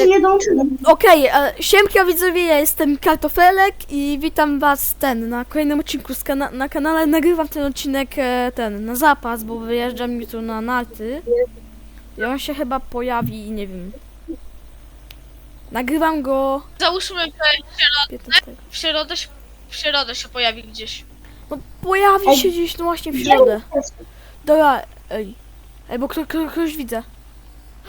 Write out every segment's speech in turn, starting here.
jeszcze nie dołączyłem. Okej, e, siemka widzowie, ja jestem Kartofelek i witam was ten, na kolejnym odcinku z kana na kanale. Nagrywam ten odcinek e, ten, na zapas, bo wyjeżdżam jutro na narty. I on się chyba pojawi, nie wiem. Nagrywam go Załóżmy, że w środę, 15. w środę, się- w środę się pojawi gdzieś. No pojawi się gdzieś, no właśnie w środę. Dobra, ej. Ej, bo kto, kto, ktoś widzę.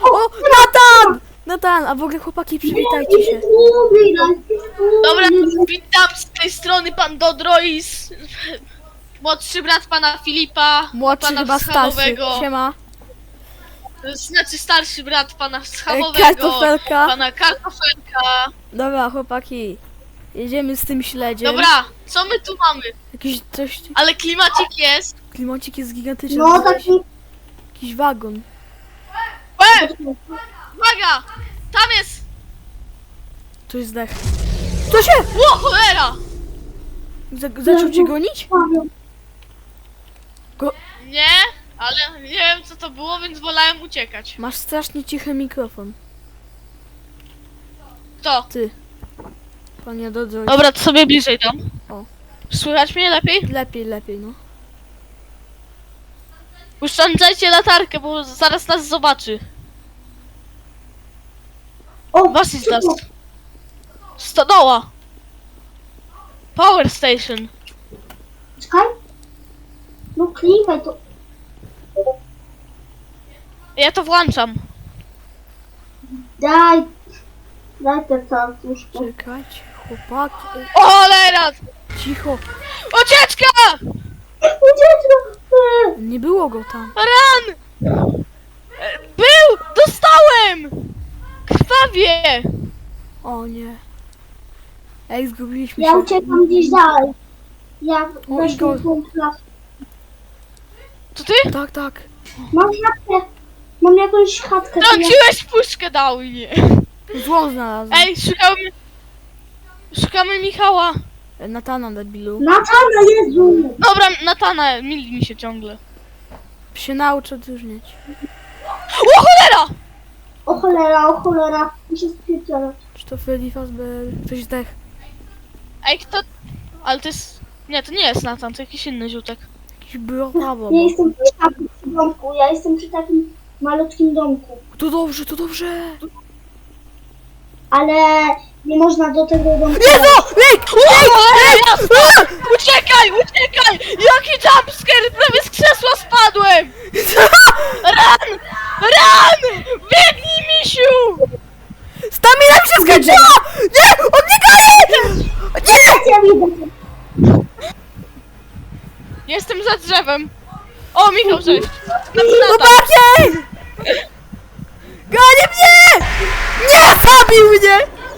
O, Natan! Natan, a w ogóle chłopaki, przywitajcie się. Dobra, witam z tej strony pan Dodro i z... młodszy brat pana Filipa, Młodszy pana chyba starszy. schabowego, Siema. znaczy starszy brat pana Ej, schabowego, Kartofelka. pana Kartofelka. Dobra, chłopaki. Jedziemy z tym śledziem. Dobra, co my tu mamy? Jakiś coś. Ale klimacik jest. Klimacik jest gigantyczny. No jakiś, taki... jakiś wagon. E, uwaga! Tam jest! Tu jest dech. Co się? Ło, cholera! Za- zaczął cię gonić? Nie, ale nie wiem co to było, więc wolałem uciekać. Masz strasznie cichy mikrofon. Kto? Ty. Panie Dodzo. Dobra, to sobie bliżej dam. O. Słychać mnie lepiej? Lepiej, lepiej, no. Uszczędzajcie latarkę, bo zaraz nas zobaczy. O, Was is das? Stodoła! Power station. Czekaj. No klikaj to. Ja to włączam. Daj. Daj te cartuszki. Czekajcie, chłopaki. O cholera! Cicho. Ucieczka! Ucieczka! Nie było go tam. Ran! Był! Dostałem! Krwawie! O nie. Ej, zgubiliśmy Ja się. uciekam gdzieś dalej. Ja O, Igor. To ty? Tak, tak. Mam chatkę. Mam jakąś chatkę. to ja- Trąciłeś puszkę dał mnie. Złą znalazłem. Ej, szukamy... Szukamy Michała. Ej. Natana, debilu. Natana, Jezu! Dobra, Natana, mili mi się ciągle. Się nauczę odróżniać. O cholera! O cholera, o cholera. Mi się spierdziela. Czy to Freddy Fazbear? Ktoś zdech. Ej, kto... Ale to jest... Nie, to nie jest Natan, to jakiś inny ziutek. Jakiś browabo. Ja jestem przy takim domku. Ja jestem przy takim malutkim domku. To dobrze, to dobrze. Ale nie można do tego domku. Jezu! Ej! Ej, ej, uciekaj, uciekaj! Jaki jumpscare! Prawie z krzesła spadłem! Ran! Ran! Biegnij, misiu! Stamina mi się skończyła! Nie! On mnie goni! Nie! Jestem za drzewem. O, Michał, cześć. Natan. Chłopaki! Goni mnie! Nie! Zabił mnie!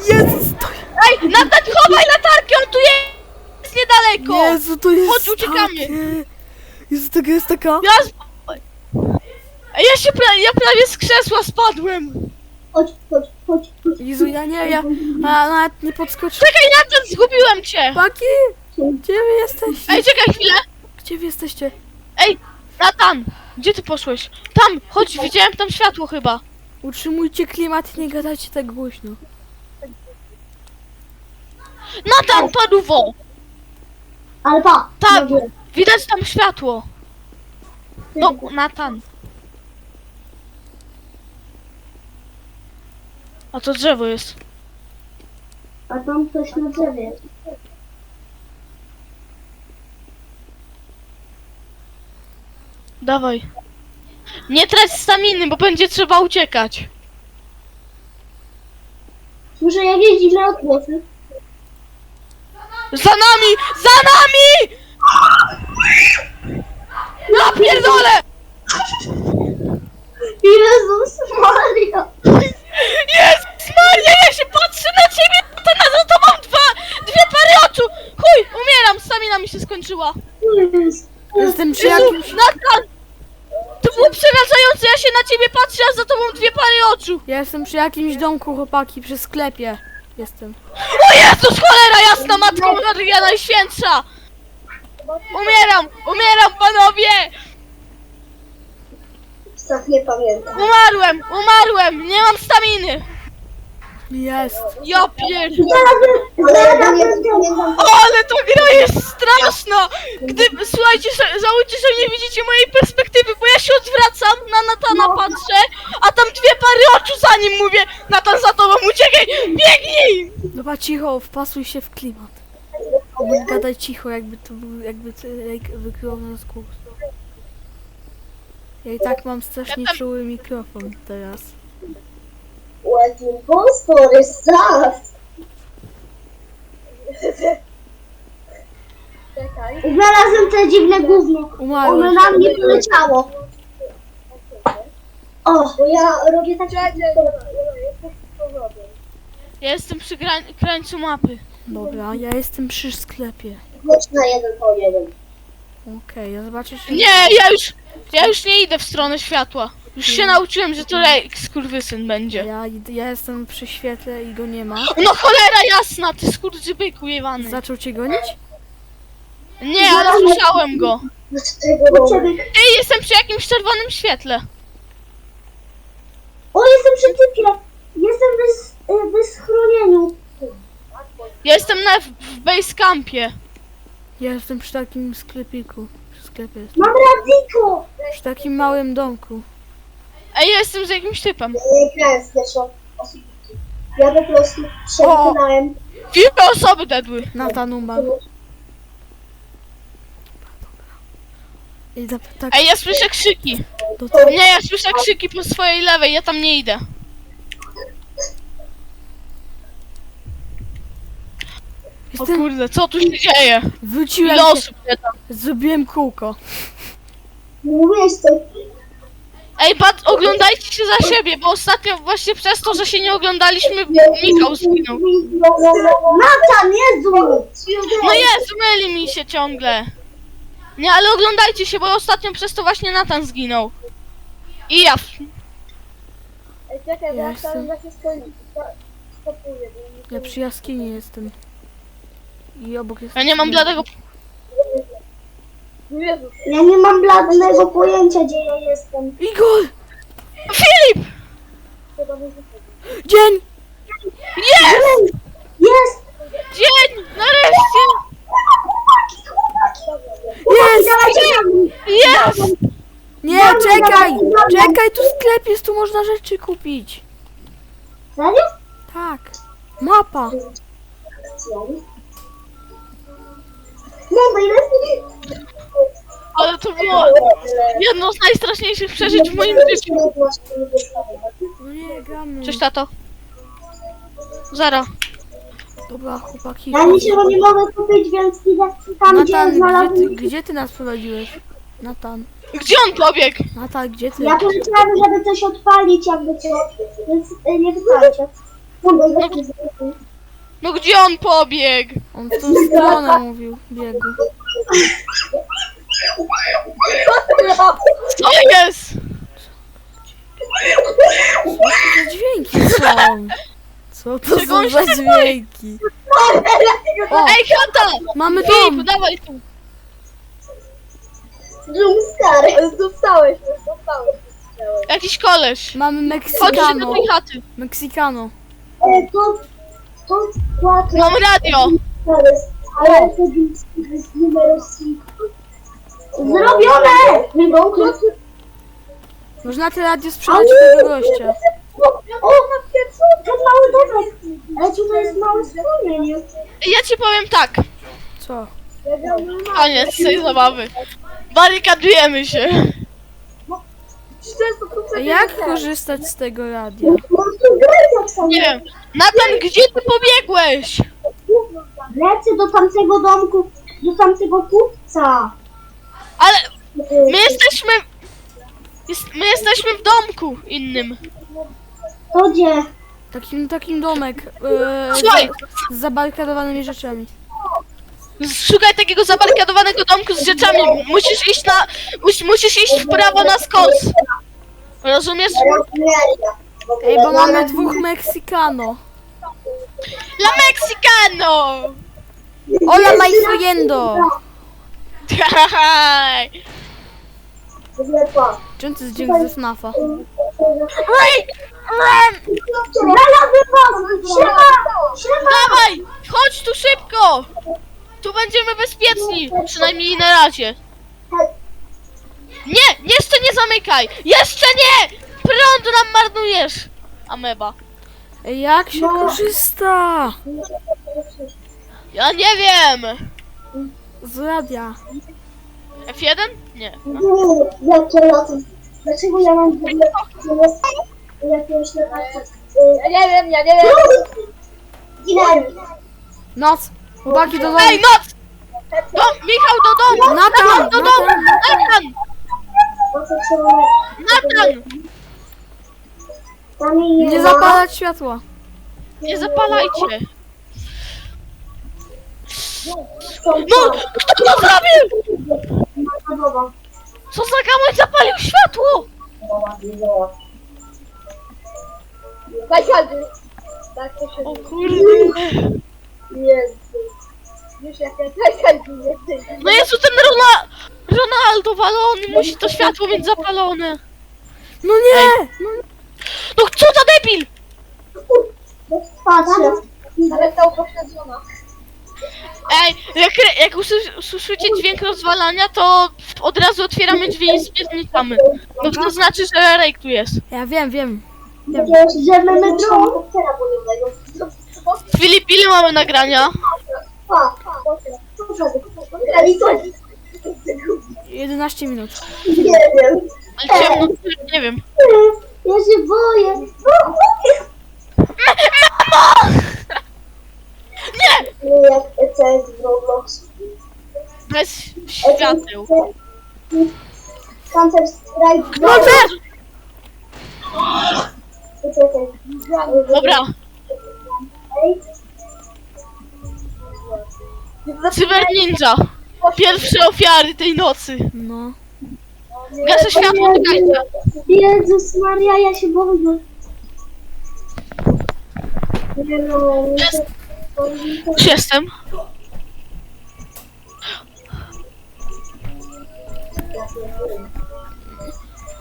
Jezus, to... Ej, Natan, chowaj latarkę, on tu jest niedaleko! Jezu, to jest Chodź, uciekamy. takie... Jezu, taka jest taka... Ja... z- Ej, Ja się pra... ja prawie z krzesła spadłem. Chodź, chodź, chodź. chodź. Jezu, ja nie, ja... A, nawet nie podskoczyłem. Czekaj, Natan, zgubiłem cię. Chłopaki! Gdzie wy jesteście? Ej, czekaj chwilę. Gdzie wy jesteście? Ej, Natan, gdzie ty poszłeś? Tam, chodź, widziałem tam światło chyba. Utrzymujcie klimat i nie gadajcie tak głośno. Natan, paduwo! Ale pa. Tak. Widać tam światło. No, Natan. A to drzewo jest. A tam coś na drzewie. Dawaj. Nie trać staminy, bo będzie trzeba uciekać. Słyszę jakieś dziwne odgłosy. Za nami! Za nami! Ja pierdolę! Jezus Maria. Jest Maria, ja się patrzę na ciebie! To na za tobą dwa, dwie pary oczu! Chuj, umieram, stamina mi się skończyła. Jestem przy Jezu, jakimś... Natan! To było przerażające, ja się na ciebie patrzę, a za tobą dwie pary oczu! Ja jestem przy jakimś domku, chłopaki, przy sklepie. Jestem. O Jezus, cholera jasna, Matko Maria Najświętsza! Umieram, umieram, panowie! Tak nie pamiętam. Umarłem, umarłem, nie mam staminy! Jest. Ja pierd... Znalazłem ten. Ale ta gra jest straszna! Gdy, słuchajcie, że- żałujcie, że nie widzicie mojej perspektywy, bo ja się odwracam, na Natana patrzę, a tam dwie pary oczu za nim mówię, Natan za tobą, uciekaj, biegnij! Dobra, cicho, wpasuj się w klimat. Gadaj cicho, jakby to był, jakby to jak wykryło nas głos. Ja i tak mam strasznie czuły mikrofon teraz. What impostor is that? Znalazłem te dziwne gówno. Ono Umarłeś. na mnie poleciało. O, bo ja robię takie... Ja jestem przy grań, krańcu mapy. Dobra, ja jestem przy sklepie. Chodź na jeden po jeden. Okej, ja zobaczę czy... Nie, ja już, ja już nie idę w stronę światła. Już się nauczyłem, że to Lake skurwysyn będzie. Ja, ja jestem przy świetle i go nie ma. No cholera jasna, ty skurczybyku jebany. Zaczął cię gonić? Nie, ale słyszałem go. Ej, jestem przy jakimś czerwonym świetle. O, jestem przy typie. Jestem bez, y, bez schronieniu. Ja jestem na, w base campie. Ja jestem przy takim sklepiku. Mam radiko. Przy takim małym domku. Ej, ja jestem z jakimś typem. Nie grałem z pierwszą osobą. Ja po prostu przekonałem. Dwie osoby dedły. Natan umarł. I za, tak, Ej, ja słyszę krzyki. do. Nie, ja słyszę krzyki po swojej lewej, ja tam nie idę. O Jestem, kurde, co tu się dzieje? wróciłem Ile się, osób mnie tam? zrobiłem kółko. Mówiłeś to. Ej, bat, oglądajcie się za siebie, bo ostatnio właśnie przez to, że się nie oglądaliśmy, Michał zginął. Natan, Jezu! No jest, myli mi się ciągle. Nie, ale oglądajcie się, bo ostatnio przez to właśnie Natan zginął. I ja. Ej, czekaj, Ja jestem- się skończy. Stopuję. Ja przy jaskini jestem. I obok jest... Ja nie mam bladego. Ja nie mam bladnego pojęcia, gdzie ja jestem. Igor! Filip! Dzień! Jest! Jest! Dzień! Nareszcie! Jest! Jest! Nie, czekaj! Czekaj, tu sklep jest, tu można rzeczy kupić. Serio? Tak. Mapa. Ile Ale to było jedno z najstraszniejszych przeżyć w moim życiu. No nie, gramy. Cześć, tato. Zara. Dobra, chłopaki. Ja niczego nie mogę kupić, więc idę tam, gdzie Natan, gdzie znalazłem. ty, gdzie ty nas prowadziłeś? Natan. Gdzie on pobiegł? Natan, gdzie ty? Ja powiedziałem, żeby coś odpalić, jakby co. Więc y, nie pytajcie. No gdzie on pobiegł? On w tą stronę mówił, biegł. Co jest? Co to za dźwięki są? Co to Czego on są się za tak boi? dźwięki? O, Ej, chata! mamy Filip, dom! dawaj tu. Jumpscare. Dostałeś, dostałeś. Jakiś koleś. Mamy Chodźcie do tej chaty. E, to, to. Mam radio. Ale to jest numer Zrobione! Można te radio sprzedać tego gościa. O, ten mały domek. Ale tutaj jest małe schronienie. Ja ci powiem tak. Co? Koniec tej zabawy. Barykadujemy się. A jak korzystać z tego radia? Nie wiem. Natan, gdzie ty pobiegłeś? Lecę do tamtego domku, do tamtego kupca. Ale my jesteśmy... Jest, my jesteśmy w domku innym. To gdzie? Takim, takim domek. E, Słuchaj, z zabarykadowanymi rzeczami. Szukaj takiego zabarkadowanego domku z rzeczami. Musisz iść na... Mus, musisz iść w prawo na skos. Rozumiesz? Ej, bo mamy dwóch Mexicano. La Mexicano! Hola, my friendo! Czym to jest dźwięk ze snafa? Ej! Run! Znalazłem was! obecni, przynajmniej na razie. Nie, jeszcze nie zamykaj! Jeszcze nie! Prąd nam marnujesz! Ameba. Ej, Jak się No. korzysta? Ja nie wiem! Z radia. F1? Nie. Jakie loty. Dlaczego ja mam w ogóle jakiegoś lekarza? Ja nie wiem, ja nie wiem. Noc. Chłopaki do domu. Ej, noc! Do, Michał, do domu! Natan! Do domu! Natan! Natan! Nie zapalać światła. Nie zapalajcie! No! Kto to zrobił? Co za gamoń zapalił światło? Daj kaldy. Tak to się O kurde. Jezu. Już nie chcę. No Jezu, ten Rona... Ronaldo walony musi to światło mieć zapalone. No nie! No co za debil! Patrzę. Ale to upośledzona. Ej, jak, jak usły- usłyszycie dźwięk rozwalania, to od razu otwieramy drzwi i spierdnicamy. No to znaczy, że Rejk tu jest. Ja wiem, wiem. Bojowego. Filip, ile mamy nagrania? Grali coś. 11 minut. Nie wiem. Ale ciemno, nie wiem. Ja się boję. Nie! Nie jak ECS w Roblox. Bez świateł. Counter Strike. Roger! Dobra. Cyber Ninja. Pierwsze ofiary tej nocy. No. Gaszę światło, czekajcie. Jezus Maria, ja się boję. Nie no, Jest. Już jestem.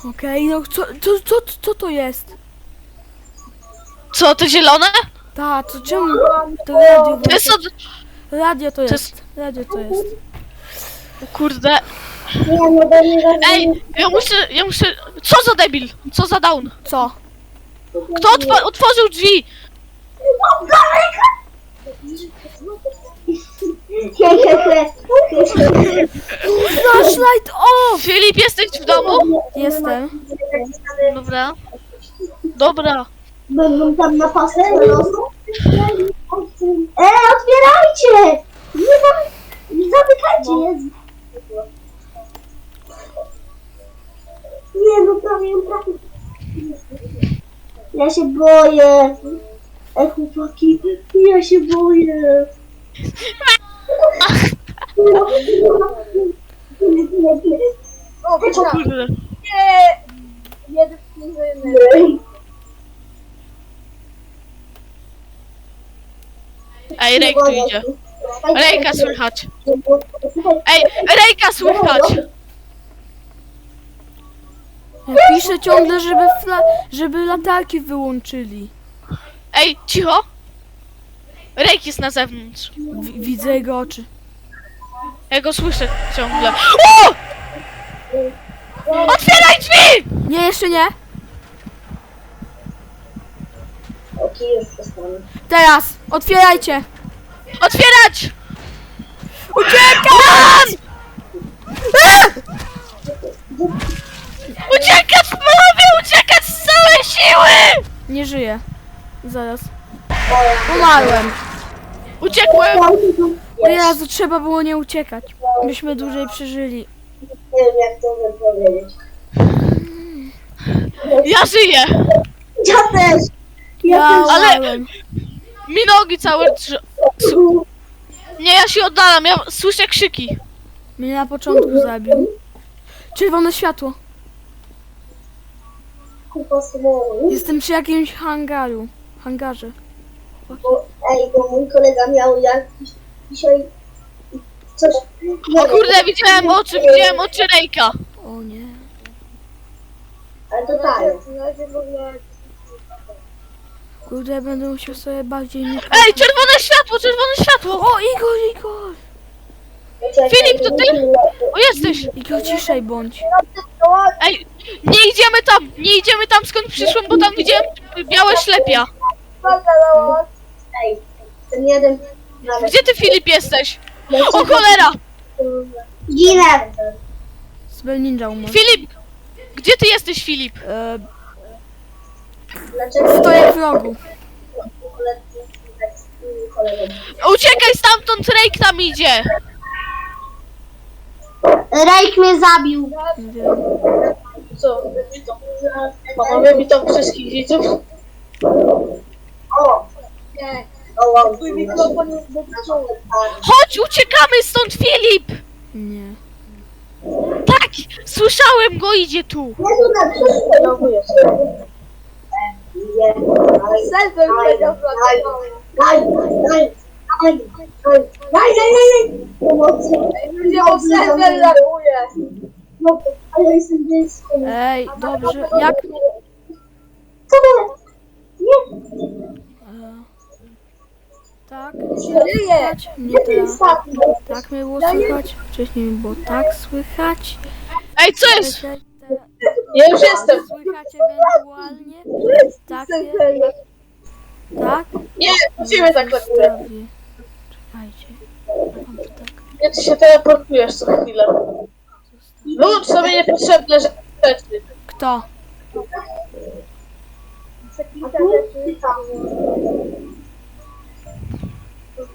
Okej, no co, co, co, co to jest? Co, to zielone? Ta, to czemu? To radio. To jest od... Radio To jest. Radio to jest. Kurde. Nie, no Ej, ja muszę, ja muszę... Co za debil? Co za down? Co? Kto otw- otworzył drzwi? Flashlight off! Filip, jesteś w domu? Jestem. Dobra. Dobra. Będą tam na pasę rosną. E, otwierajcie! Ja się boję. Ej, chłopaki, ja się boję. O, O kurde. Nie, nie Ej, Rejk tu idzie. Rejka słychać. Ej, Rejka słychać. Ja piszę ciągle, żeby, fla, żeby latarki wyłączyli. Ej, cicho. Rejk jest na zewnątrz. W, widzę jego oczy. Ja go słyszę ciągle. O! Otwieraj drzwi! Nie, jeszcze nie. Teraz, otwierajcie. Otwierać! Uciekać! Uciekać, panowie! Uciekać z całej siły! Nie żyję. Zaraz. Umarłem. Uciekłem! O Jezu, trzeba było nie uciekać. Byśmy dłużej przeżyli. Nie wiem jak to wypowiedzieć. Ja żyję! Ja też! Ja, Ja też! Ale- umarłem. Mi nogi całe drżą. Nie, ja się oddalam, ja słyszę krzyki. Mnie na początku zabił. Czerwone światło. Kupa. Jestem przy jakimś hangaru. Hangarze. Bo, ej, bo mój kolega miał jakiś dzisiaj coś... O kurde, widziałem oczy, widziałem oczy Rejka. O nie. Ale to tak. Kurde, będę musiał sobie bardziej nie... Ej, czerwone światło, czerwone światło! O, Igor, Igor! Filip, to ty? O, jesteś! Igor, ciszej bądź. Ej, nie idziemy tam, nie idziemy tam skąd przyszłem, bo tam widziałem białe ślepia. Ej, ten jeden nawet. Gdzie ty Filip jesteś? O cholera! Ginę! Spell Ninja umarł. Filip! Gdzie ty jesteś Filip? E, Dlaczego stoję w rogu. Uciekaj stamtąd, Rake tam idzie! Rejk mnie zabił. Nie wiem. Co? Witam. Panowie, witam wszystkich widzów. O! Nie. Chodź, uciekamy stąd Filip! Nie. Tak! Słyszałem go, idzie tu! Serwer daj, daj, Pomocy. Ludzie, serwer laguje. Ale jestem dziecko. Ej, dobrze. Jak? Co to? Nie, E, tak. nie? Mnie nie, teraz. ostatni. Tak mnie było słychać. Wcześniej mi było tak słychać. Ej, co jest? Teraz- Ja już jestem. Słychać ewentualnie. Tak jest. Tak? Nie, musimy tak na górę. Ustawię. Czekajcie. Mam tak. Nie, ty się teleportujesz co chwilę. Wyłącz sobie niepotrzebne rzeczy. Kto?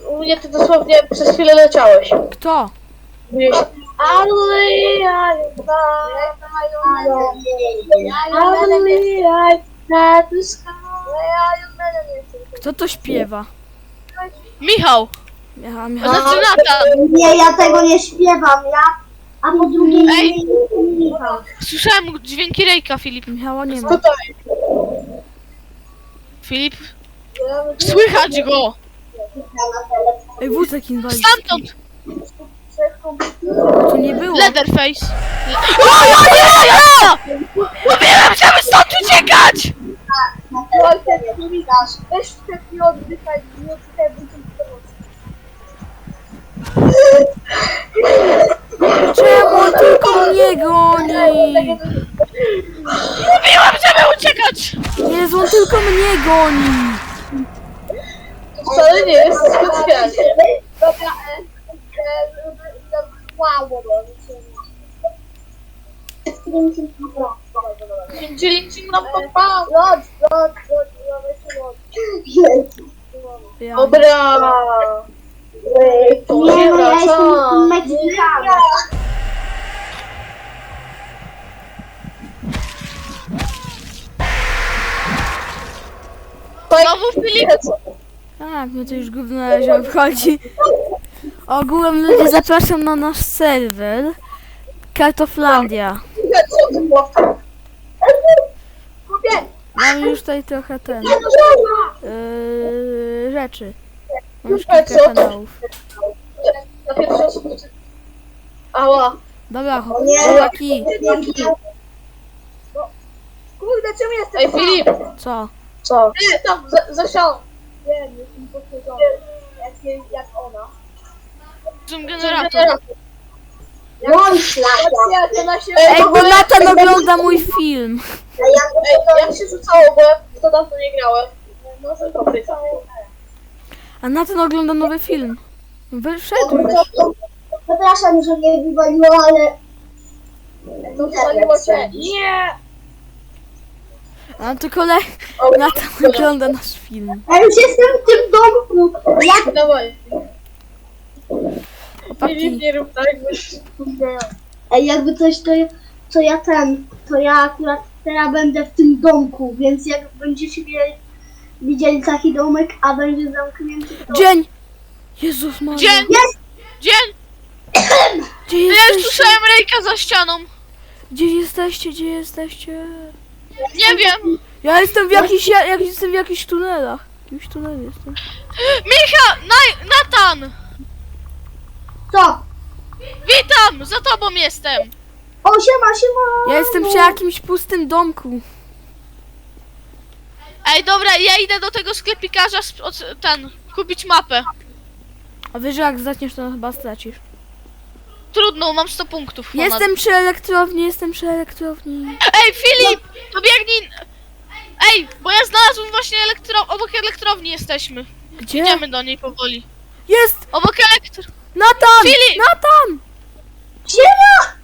U mnie ty dosłownie przez chwilę leciałeś. Kto? Mówiłeś, Ale ja Kto to śpiewa? Michał! Michał, Michał. Znaczy Natan! Nie, ja tego nie śpiewam, ja. A po drugie, Ej. Michał. Słyszałem dźwięki Rejka, Filip. Michała nie ma. Filip? Słychać go! Ej, wózek inwalidzki. Stamtąd! To nie było. Leatherface. Le- o, ja, ja, ja! Mówiłem, żeby stąd uciekać! Weź wtedy oddychaj, nie oddychaj, będziemy Czemu tylko mnie goni? Mówiłem, żeby uciekać! Jezu, on tylko mnie goni. Wcale nie jest specjalnie. Dobra, e, e, wow, Czyli nam popał. Lodź, lodź, lodź, lodź, Ja. Dobra. To nie wraca. Meksykanem. Znowu Filip? Tak, mnie to już gówno na razie obchodzi. Ogółem ludzie zapraszam na nasz serwer. Kartoflandia. Mamy już tutaj trochę ten. Yy, rzeczy. Mam już kilka co? kanałów. Na pierwszy osób. Ała. Dobra, Nie. chłopaki. Kurde, czemu jestem Ej Filip. Co? Co? Nie, tam, za, za ścianą. Wiem, jestem poszerzony. Jak, jak ona. Zoom generator. Bądź lata. Ej, bo Natan ogląda mój film. Ej, jak się rzucało, bo ja w to dawno nie grałem. Może to być. A Natan ogląda nowy film. Wyszedł już. Przepraszam, że mnie wywaliło, ale... To wywaliło cię. Nie! A to kolej. Natan ogląda nasz film. Ja już jestem w tym domku. Jak Dawaj. Chłopaki. Filip, nie rób tak, byś... Ej, jakby coś, to, to ja ten, to ja akurat teraz będę w tym domku, więc jak będziecie widzieli, widzieli taki domek, a będzie zamknięty, to... Dzień! Jezus Maria. Dzień! Jest! Dzień! Gdzie Ja już jesteście? słyszałem Rejka za ścianą. Gdzie jesteście? Gdzie jesteście? Nie wiem. Ja jestem w jakichś, ja, jak jestem w jakichś tunelach. W jakimś tunelu jestem. Micha! Naj, Natan! Co? Witam! Za tobą jestem! O, siema, siema! Ja jestem przy jakimś pustym domku. Ej, dobra, ja idę do tego sklepikarza z, od, ten, kupić mapę. A wiesz, że jak zaczniesz, to chyba stracisz. Trudno, mam 100 punktów. ponad. Jestem przy elektrowni, jestem przy elektrowni. Ej, Filip! To biegnij! Ej, bo ja znalazłem właśnie elektro... Obok elektrowni jesteśmy. Gdzie? Idziemy do niej powoli. Jest! Obok elektro... Natan! Filip! Natan! Siema!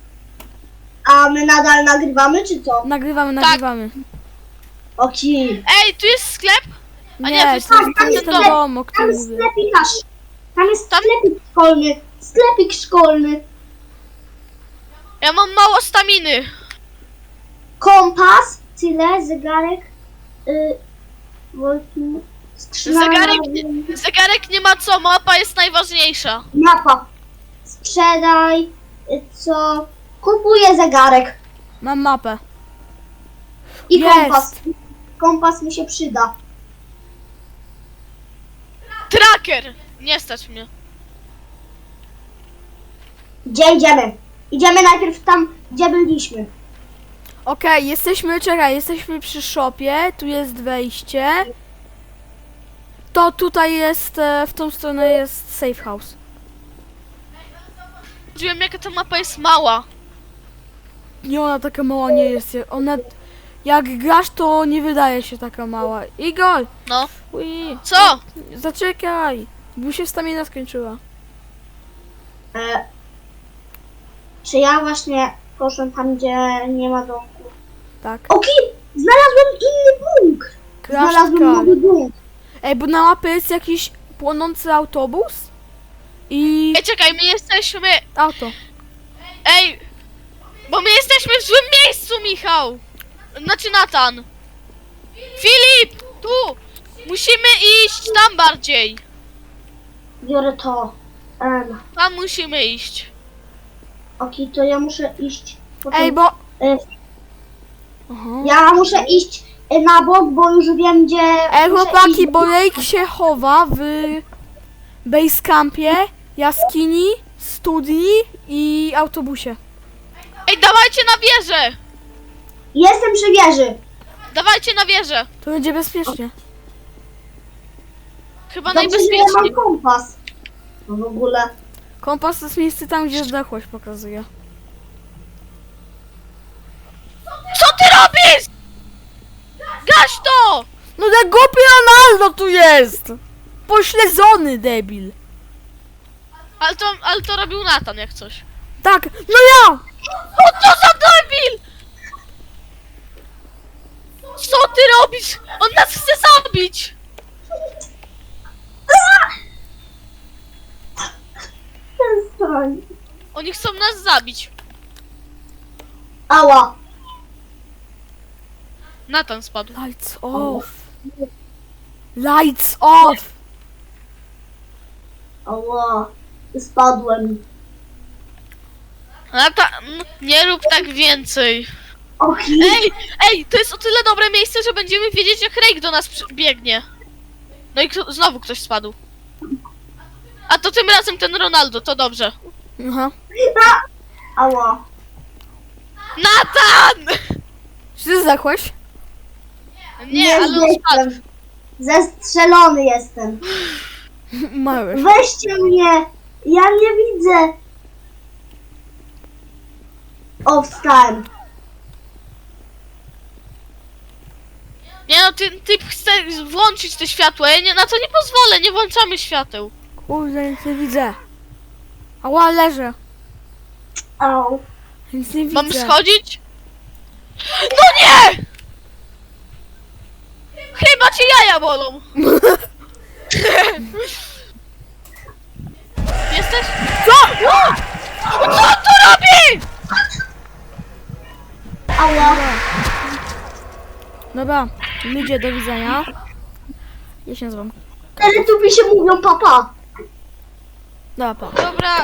A my nadal nagrywamy, czy co? Nagrywamy, Tak. nagrywamy. Oki. Ej, tu jest sklep? A nie, Nie, to jest jest, tam to jest ten sklep. dom, o Tam którym jest mówię. sklepikarz. Tam jest Tam- sklepik szkolny. Sklepik szkolny. Ja mam mało staminy. Kompas, tyle, zegarek. Y. Zegarek, zegarek nie ma co, mapa jest najważniejsza. Mapa. Sprzedaj. y, Co? Kupuję zegarek. Mam mapę. I Jest. kompas. Kompas mi się przyda. Tracker! Nie stać mnie. Gdzie idziemy? Idziemy najpierw tam, gdzie byliśmy. Okej, jesteśmy, czekaj, jesteśmy przy shopie, tu jest wejście. To tutaj jest, e, w tą stronę jest safe house. Wiem jaka ta mapa jest mała. Nie, ona taka mała nie jest. Ona, jak grasz, to nie wydaje się taka mała. Igor! No. Ui, Co? zaczekaj! Bo się stamina skończyła. E, czy ja właśnie poszłem tam, gdzie nie ma domku? Tak. Oki! Znalazłem inny punkt! Crash Znalazłem car. nowy punkt. Ej, bo na mapie jest jakiś płonący autobus i Ej, czekaj, my jesteśmy... auto. Ej! Bo my jesteśmy w złym miejscu, Michał! Znaczy Natan. Filip! Tu! Musimy iść tam bardziej. Biorę to. Em, Tam musimy iść. Oki, to ja muszę iść. po Ej, bo... e, Aha. Ja muszę iść e, na bok, bo już wiem, gdzie. Ej, muszę chłopaki, iść. bo Lake się chowa w basecampie, jaskini, studni i autobusie. Ej, dawajcie na wieżę! Jestem przy wieży. Dawajcie na wieżę! To będzie bezpiecznie. Chyba Dobrze, że ja najbezpieczniej. mam kompas. No w ogóle. Kompas to jest miejsce tam, gdzie zdechłość pokazuje. Co ty robisz? Gaś to! No ten głupi Ronaldo tu jest! Pośledzony debil. Ale to, ale to robił Natan jak coś. Tak, no ja! O co za debil! Co ty robisz? On nas chce zabić! Przestań. Oni chcą nas zabić. Ała. Natan spadł. Lights off. Lights off! Ała. Spadłem. Natan, nie rób tak więcej. Ej, ej, to jest o tyle dobre miejsce, że będziemy wiedzieć jak Rake do nas przy- biegnie. No i kto, znowu ktoś spadł. A to tym razem ten Ronaldo, to dobrze. Aha. Ała. Natan! Czy ty zdechłeś? Nie, ale on spadł. jestem. Zestrzelony jestem. Mały. Weźcie mnie! Ja nie widzę! O, wstałem. Nie no, ty, ty chcesz włączyć te światło, ja nie, na to nie pozwolę, nie włączamy świateł. Kurde, nic nie widzę. Ała, leżę. Au. Nic nie widzę. Mam schodzić? No nie! Chyba cię jaja bolą. Jesteś? Co? Co on tu robi? Ała. Dobra, ludzie, do widzenia. Ja się nazywam. Teletubi się mówią papa. Dobra, pa. Dobra,